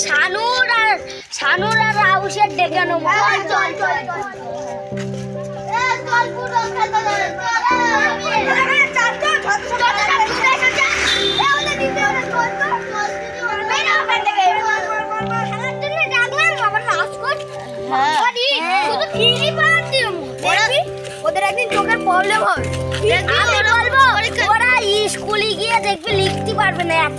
শানুর আর শানুর আর রাউসের ডেকে ওরা স্কুলে গিয়ে দেখবে লিখতে পারবে না এত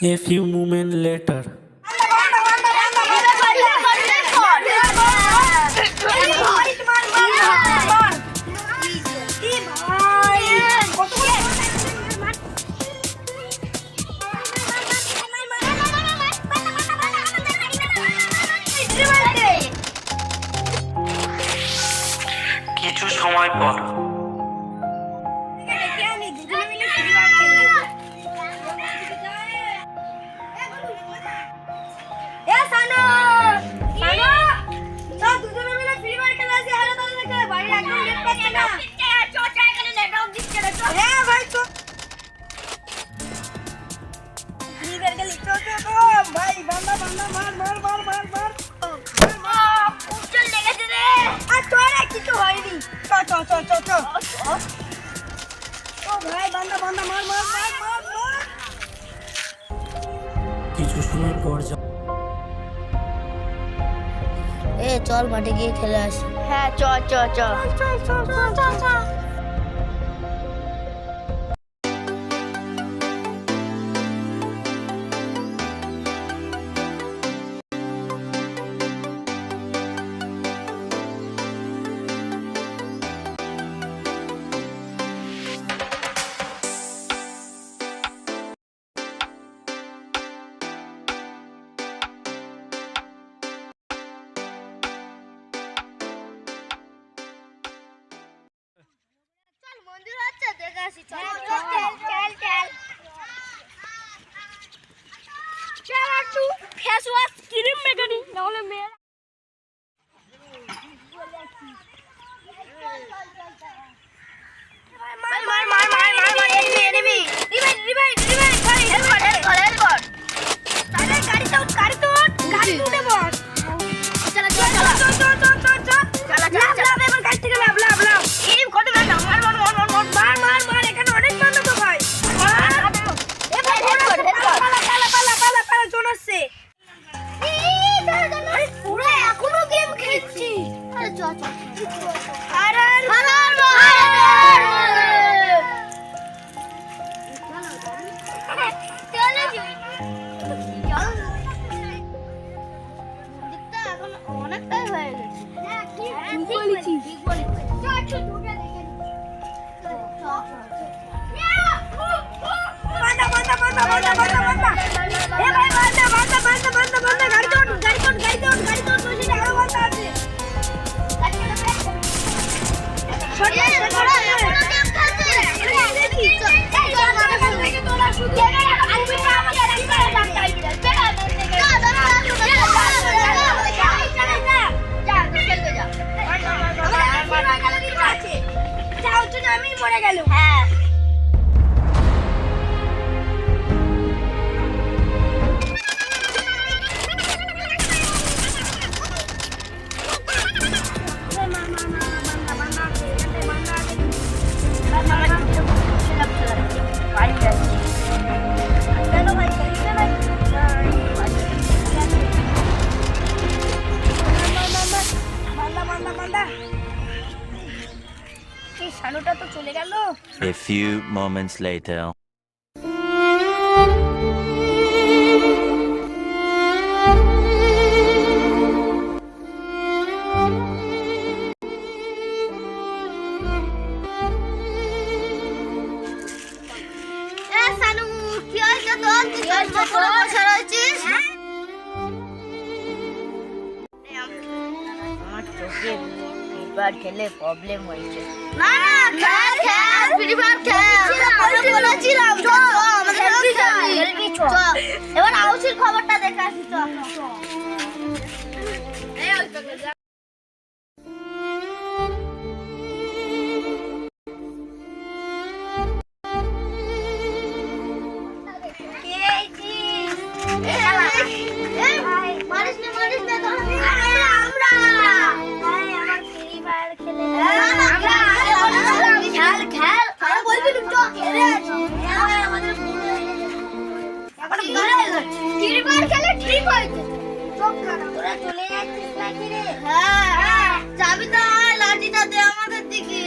A few moments later. কিছু সময় পর এ চল মাঠে গিয়ে খেলে আসি। হ্যাঁ চল চল চল চল চল চল চল। ऐसी फेस वॉश क्रीम में আমি পড়ে গেল শানুটা তো চলে গেল। A few moments later. এ সানু কি হয়েছে তোর? এবার খেলে প্রবলেম হয়েছে। না না খেল খেল। ফ্রি ফায়ার খেল। বলেছিলাম চল আমাদের খেলবি চল। এবার আউসির খবরটা দেখে আসি চ তিনবার খেলে ঠিক হয়েছে। তোরা চলে যাচ্ছিস নাকি রে? হ্যাঁ হ্যাঁ। যাবি তো লাঠিটা দে আমাদের দিকে।